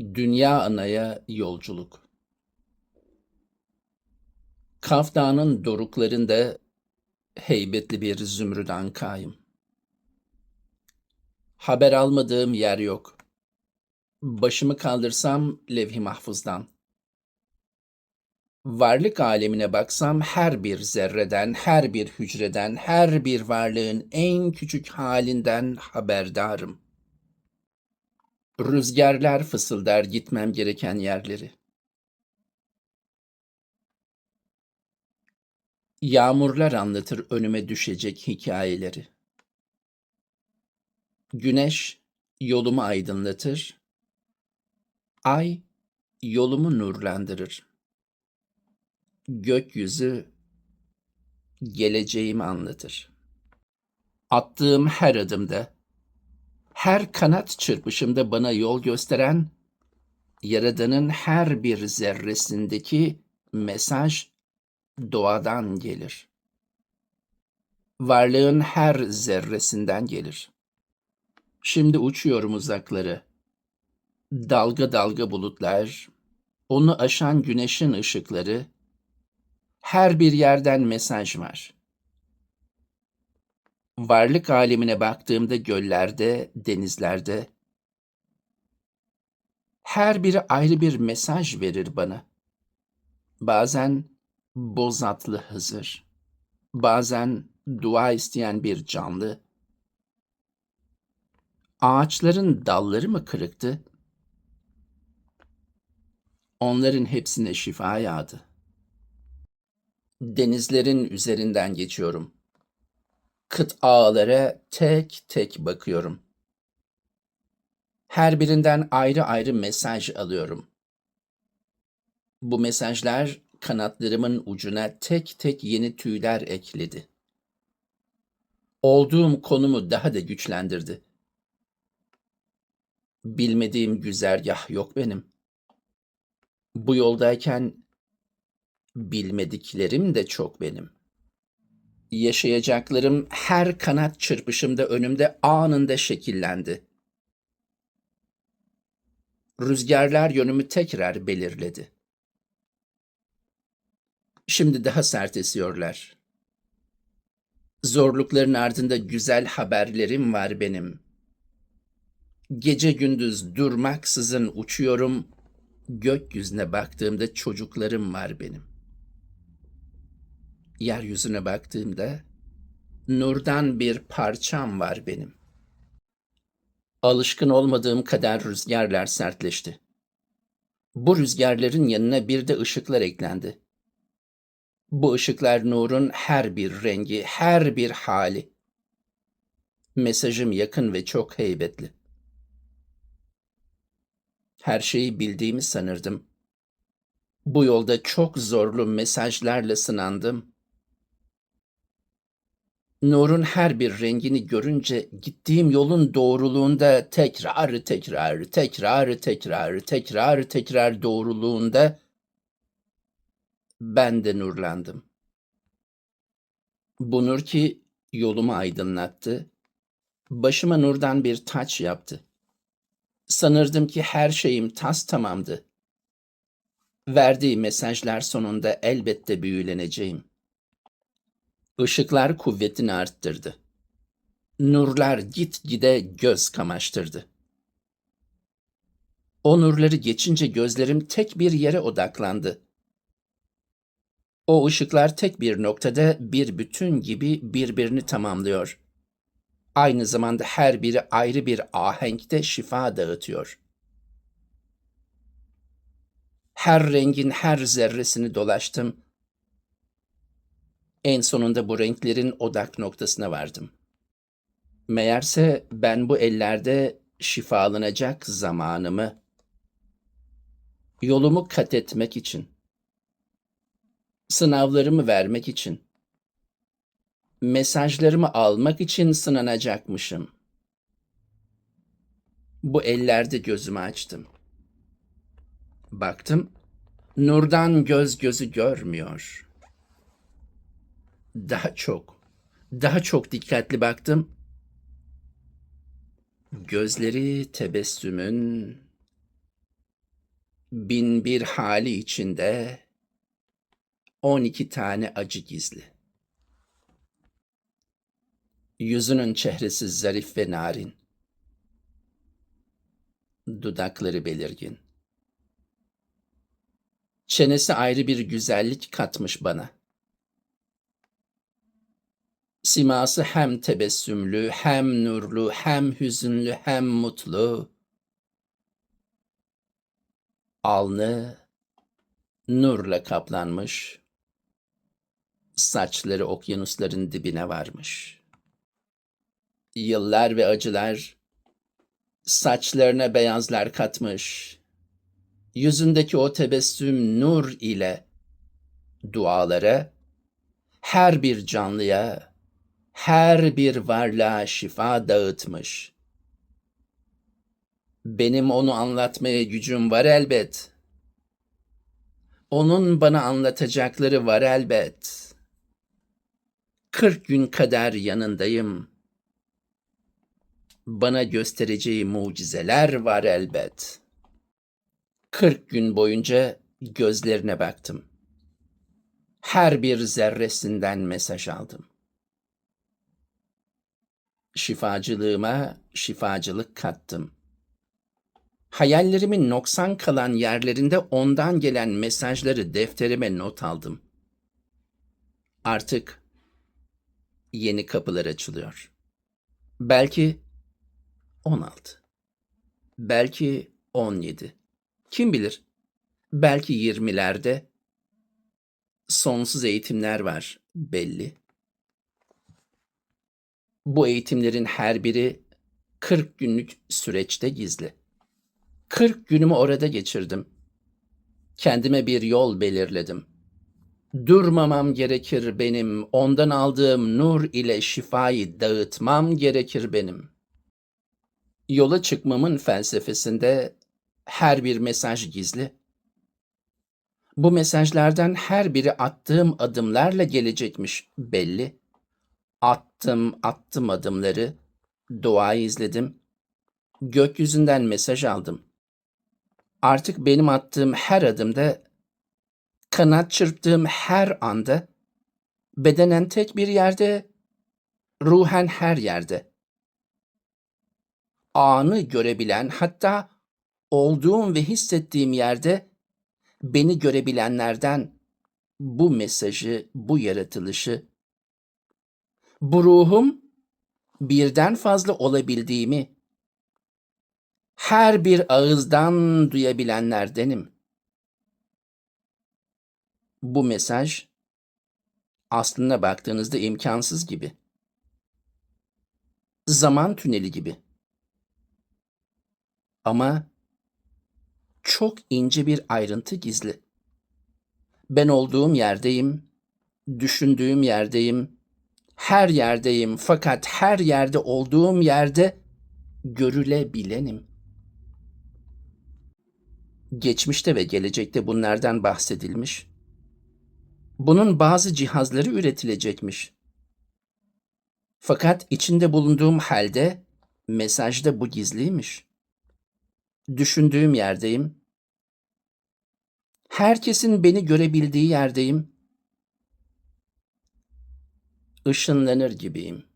Dünya Ana'ya yolculuk. Kaf Dağı'nın doruklarında heybetli bir zümrüt ankayım. Haber almadığım yer yok. Başımı kaldırsam levh-i mahfuzdan. Varlık alemine baksam her bir zerreden, her bir hücreden, her bir varlığın en küçük halinden haberdarım. Rüzgarlar fısıldar gitmem gereken yerleri. Yağmurlar anlatır önüme düşecek hikayeleri. Güneş yolumu aydınlatır. Ay yolumu nurlandırır. Gökyüzü geleceğimi anlatır. Attığım her adımda, her kanat çırpışımda bana yol gösteren, Yaradan'ın her bir zerresindeki mesaj doğadan gelir. Varlığın her zerresinden gelir. Şimdi uçuyorum uzakları. Dalga dalga bulutlar, onu aşan güneşin ışıkları, her bir yerden mesaj var. Varlık alemine baktığımda göllerde, denizlerde, her biri ayrı bir mesaj verir bana. Bazen bozatlı Hızır, bazen dua isteyen bir canlı. Ağaçların dalları mı kırıktı? Onların hepsine şifa yağdı. Denizlerin üzerinden geçiyorum. Kıt ağlara tek tek bakıyorum. Her birinden ayrı ayrı mesaj alıyorum. Bu mesajlar kanatlarımın ucuna tek tek yeni tüyler ekledi. Olduğum konumu daha da güçlendirdi. Bilmediğim güzergah yok benim. Bu yoldayken bilmediklerim de çok benim. Yaşayacaklarım her kanat çırpışımda önümde anında şekillendi. Rüzgarlar yönümü tekrar belirledi. Şimdi daha sert esiyorlar. Zorlukların ardında güzel haberlerim var benim. Gece gündüz durmaksızın uçuyorum. Gökyüzüne baktığımda çocuklarım var benim. Yeryüzüne baktığımda nurdan bir parçam var benim. Alışkın olmadığım kadar rüzgarlar sertleşti. Bu rüzgarların yanına bir de ışıklar eklendi. Bu ışıklar nurun her bir rengi, her bir hali. Mesajım yakın ve çok heybetli. Her şeyi bildiğimi sanırdım. Bu yolda çok zorlu mesajlarla sınandım. Nurun her bir rengini görünce gittiğim yolun doğruluğunda tekrar tekrar tekrar tekrar tekrar tekrar doğruluğunda ben de nurlandım. Bu nur ki yolumu aydınlattı, başıma nurdan bir taç yaptı. Sanırdım ki her şeyim tas tamamdı. Verdiği mesajlar sonunda elbette büyüleneceğim. Işıklar kuvvetini arttırdı. Nurlar gitgide göz kamaştırdı. O nurları geçince gözlerim tek bir yere odaklandı. O ışıklar tek bir noktada bir bütün gibi birbirini tamamlıyor. Aynı zamanda her biri ayrı bir ahenkte şifa dağıtıyor. Her rengin her zerresini dolaştım. En sonunda bu renklerin odak noktasına vardım. Meğerse ben bu ellerde şifalanacak zamanımı, yolumu kat etmek için, sınavlarımı vermek için, mesajlarımı almak için sınanacakmışım. Bu ellerde gözümü açtım. Baktım, nurdan göz gözü görmüyor. Daha çok, daha çok dikkatli baktım. Gözleri tebessümün, bin bir hali içinde on iki tane acı gizli. Yüzünün çehresi zarif ve narin. Dudakları belirgin. Çenesi ayrı bir güzellik katmış bana. Siması hem tebessümlü, hem nurlu, hem hüzünlü, hem mutlu. Alnı nurla kaplanmış. Saçları okyanusların dibine varmış. Yıllar ve acılar saçlarına beyazlar katmış. Yüzündeki o tebessüm nur ile dualara her bir canlıya, her bir varlığa şifa dağıtmış. Benim onu anlatmaya gücüm var elbet. Onun bana anlatacakları var elbet. Kırk gün kadar yanındayım. Bana göstereceği mucizeler var elbet. Kırk gün boyunca gözlerine baktım. Her bir zerresinden mesaj aldım. Şifacılığıma şifacılık kattım. Hayallerimin noksan kalan yerlerinde ondan gelen mesajları defterime not aldım. Artık yeni kapılar açılıyor. Belki 16. Belki 17. Kim bilir? Belki 20'lerde sonsuz eğitimler var belli. Bu eğitimlerin her biri 40 günlük süreçte gizli. 40 günümü orada geçirdim. Kendime bir yol belirledim. Durmamam gerekir benim, ondan aldığım nur ile şifayı dağıtmam gerekir benim. Yola çıkmamın felsefesinde her bir mesaj gizli. Bu mesajlardan her biri attığım adımlarla gelecekmiş belli. Attım, attım adımları, duayı izledim, gökyüzünden mesaj aldım. Artık benim attığım her adımda, kanat çırptığım her anda, bedenen tek bir yerde, ruhen her yerde. Anı görebilen, hatta olduğum ve hissettiğim yerde beni görebilenlerden bu mesajı, bu yaratılışı, bu ruhum birden fazla olabildiğimi her bir ağızdan duyabilenlerdenim. Bu mesaj aslına baktığınızda imkansız gibi. Zaman tüneli gibi. Ama çok ince bir ayrıntı gizli. Ben olduğum yerdeyim, düşündüğüm yerdeyim, her yerdeyim fakat her yerde olduğum yerde görülebilenim. Geçmişte ve gelecekte bunlardan bahsedilmiş. Bunun bazı cihazları üretilecekmiş. Fakat içinde bulunduğum halde mesajda bu gizliymiş. Düşündüğüm yerdeyim. Herkesin beni görebildiği yerdeyim. Işınlanır gibiyim.